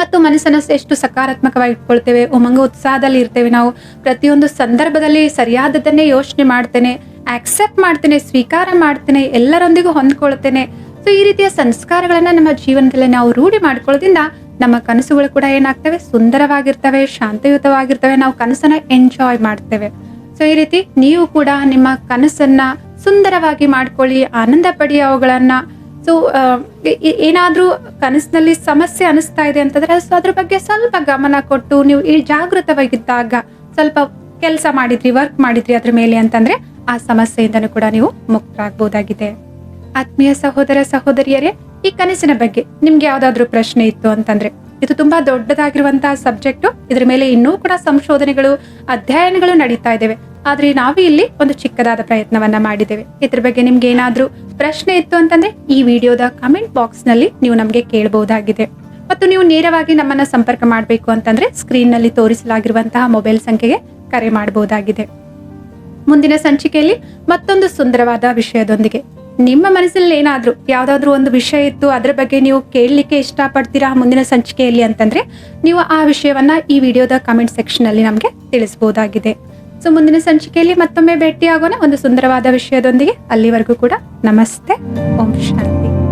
ಮತ್ತು ಮನಸ್ಸನ್ನು ಎಷ್ಟು ಸಕಾರಾತ್ಮಕವಾಗಿ ಇಟ್ಕೊಳ್ತೇವೆ ಉಮಂಗ ಉತ್ಸಾಹದಲ್ಲಿ ಇರ್ತೇವೆ. ನಾವು ಪ್ರತಿಯೊಂದು ಸಂದರ್ಭದಲ್ಲಿ ಸರಿಯಾದದನ್ನೇ ಯೋಚನೆ ಮಾಡ್ತೇನೆ ಆಕ್ಸೆಪ್ಟ್ ಮಾಡ್ತೇನೆ, ಸ್ವೀಕಾರ ಮಾಡ್ತೇನೆ, ಎಲ್ಲರೊಂದಿಗೂ ಹೊಂದ್ಕೊಳ್ತೇನೆ. ಸೊ ಈ ರೀತಿಯ ಸಂಸ್ಕಾರಗಳನ್ನು ನಮ್ಮ ಜೀವನದಲ್ಲಿ ನಾವು ರೂಢಿ ಮಾಡ್ಕೊಳ್ಳೋದ್ರಿಂದ ನಮ್ಮ ಕನಸುಗಳು ಕೂಡ ಏನಾಗ್ತವೆ? ಸುಂದರವಾಗಿರ್ತವೆ, ಶಾಂತಯುತವಾಗಿರ್ತವೆ. ನಾವು ಕನಸನ್ನ ಎಂಜಾಯ್ ಮಾಡ್ತೇವೆ. ಸೊ ಈ ರೀತಿ ನೀವು ಕೂಡ ನಿಮ್ಮ ಕನಸನ್ನ ಸುಂದರವಾಗಿ ಮಾಡ್ಕೊಳ್ಳಿ, ಆನಂದ ಪಡಿ ಅವುಗಳನ್ನ. ಸೊ ಏನಾದ್ರೂ ಕನಸಿನಲ್ಲಿ ಸಮಸ್ಯೆ ಅನಿಸ್ತಾ ಇದೆ ಅಂತಂದ್ರೆ ಸೊ ಅದ್ರ ಬಗ್ಗೆ ಸ್ವಲ್ಪ ಗಮನ ಕೊಟ್ಟು ನೀವು ಈ ಜಾಗೃತವಾಗಿದ್ದಾಗ ಸ್ವಲ್ಪ ಕೆಲಸ ಮಾಡಿದ್ರಿ ವರ್ಕ್ ಮಾಡಿದ್ರಿ ಅದ್ರ ಮೇಲೆ ಅಂತಂದ್ರೆ ಆ ಸಮಸ್ಯೆಯಿಂದನೂ ಕೂಡ ನೀವು ಮುಕ್ತರಾಗಬಹುದಾಗಿದೆ ಆತ್ಮೀಯ ಸಹೋದರ ಸಹೋದರಿಯರೇ, ಈ ಕನಸಿನ ಬಗ್ಗೆ ನಿಮ್ಗೆ ಯಾವ್ದಾದ್ರು ಪ್ರಶ್ನೆ ಇತ್ತು ಅಂತಂದ್ರೆ, ಇದು ತುಂಬಾ ದೊಡ್ಡದಾಗಿರುವಂತಹ ಸಬ್ಜೆಕ್ಟ್ ಇದ್ರ ಮೇಲೆ ಇನ್ನೂ ಕೂಡ ಸಂಶೋಧನೆಗಳು, ಅಧ್ಯಯನಗಳು ನಡೀತಾ ಇದ್ದೇವೆ. ಆದ್ರೆ ನಾವು ಇಲ್ಲಿ ಒಂದು ಚಿಕ್ಕದಾದ ಪ್ರಯತ್ನವನ್ನ ಮಾಡಿದ್ದೇವೆ. ಇದ್ರ ಬಗ್ಗೆ ನಿಮ್ಗೆ ಏನಾದರೂ ಪ್ರಶ್ನೆ ಇತ್ತು ಅಂತಂದ್ರೆ ಈ ವಿಡಿಯೋದ ಕಮೆಂಟ್ ಬಾಕ್ಸ್ನಲ್ಲಿ ನೀವು ನಮಗೆ ಕೇಳಬಹುದಾಗಿದೆ ಮತ್ತು ನೀವು ನೇರವಾಗಿ ನಮ್ಮನ್ನ ಸಂಪರ್ಕ ಮಾಡಬೇಕು ಅಂತಂದ್ರೆ ಸ್ಕ್ರೀನ್ನಲ್ಲಿ ತೋರಿಸಲಾಗಿರುವಂತಹ ಮೊಬೈಲ್ ಸಂಖ್ಯೆಗೆ ಕರೆ ಮಾಡಬಹುದಾಗಿದೆ ಮುಂದಿನ ಸಂಚಿಕೆಯಲ್ಲಿ ಮತ್ತೊಂದು ಸುಂದರವಾದ ವಿಷಯದೊಂದಿಗೆ. ನಿಮ್ಮ ಮನಸ್ಸಲ್ಲಿ ಏನಾದರೂ, ಯಾವುದಾದ್ರೂ ಒಂದು ವಿಷಯ ಇತ್ತು, ಅದ್ರ ಬಗ್ಗೆ ನೀವು ಕೇಳಲಿಕ್ಕೆ ಇಷ್ಟಪಡ್ತೀರಾ ಮುಂದಿನ ಸಂಚಿಕೆಯಲ್ಲಿ ಅಂತಂದ್ರೆ ನೀವು ಆ ವಿಷಯವನ್ನ ಈ ವಿಡಿಯೋದ ಕಮೆಂಟ್ ಸೆಕ್ಷನ್ ಅಲ್ಲಿ ನಮಗೆ ತಿಳಿಸಬಹುದಾಗಿದೆ ಸೊ ಮುಂದಿನ ಸಂಚಿಕೆಯಲ್ಲಿ ಮತ್ತೊಮ್ಮೆ ಭೇಟಿಯಾಗೋಣ. ಒಂದು ಸುಂದರವಾದ ವಿಷಯದೊಂದಿಗೆ ಅಲ್ಲಿವರೆಗೂ ಕೂಡ ನಮಸ್ತೆ. ಓಂ ಶಾಂತಿ.